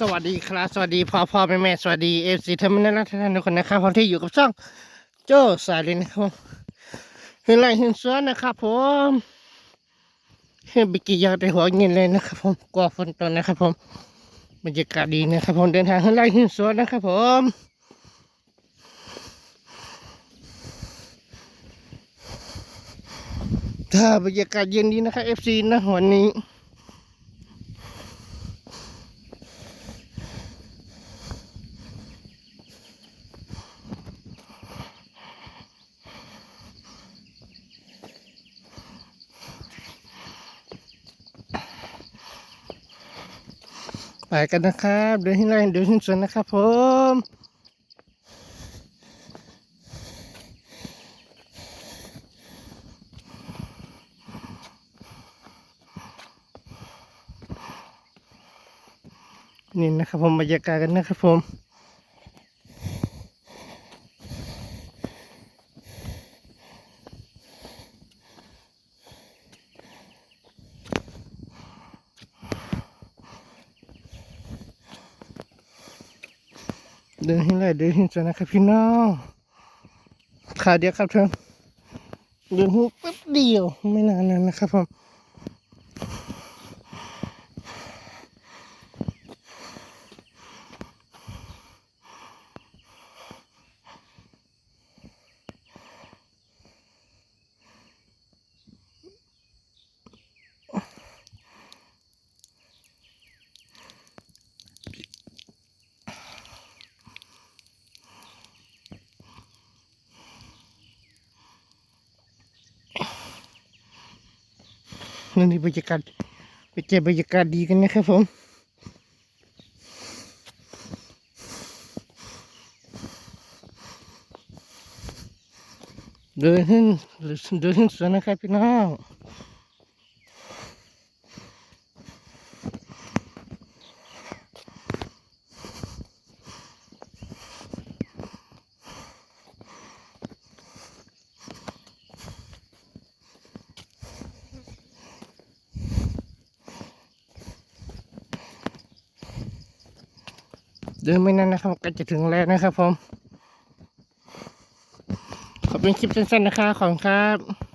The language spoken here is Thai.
สวัสดีครับสวัสดีพ่อพ่อแม่แม่สวัสดีเอฟซีเทอร์มินอลทุกท่านทุกคนนะครับผมที่อยู่กับช่องโจ้สายลินนะครับผมเห็นไรเห็นสวนนะครับผมเห็นบิกกี้อยากได้หัวเงินเลยนะครับผมกลัวฝนตกนะครับผมบรรยากาศดีนะครับผมเดินทางเห็นไรเห็นสวนนะครับผมถ้าบรรยากาศเย็นดีนะครับเอฟซีนะวันนี้ ไปกันนะครับเดินที่ไรเดินที่สวนนะครับผมนี่นะครับผมบรรยากาศกันนะครับผม เดินให้ไรเดินที่สวนนะครับพี่น้องขาเดียวครับเธอเดินหูแป๊บเดียวไม่นานนั้นนะครับผม นี่บรรยากาศไปเจอบรรยากาศดีกันนะครับผมเดินขึ้นเดินขึ้นสวนนะครับพี่น้อง เดินไม่นานนะครับก็จะถึงแล้วนะครับผม ขอบเป็นคลิปสั้นๆนะครับขอบคุณครับ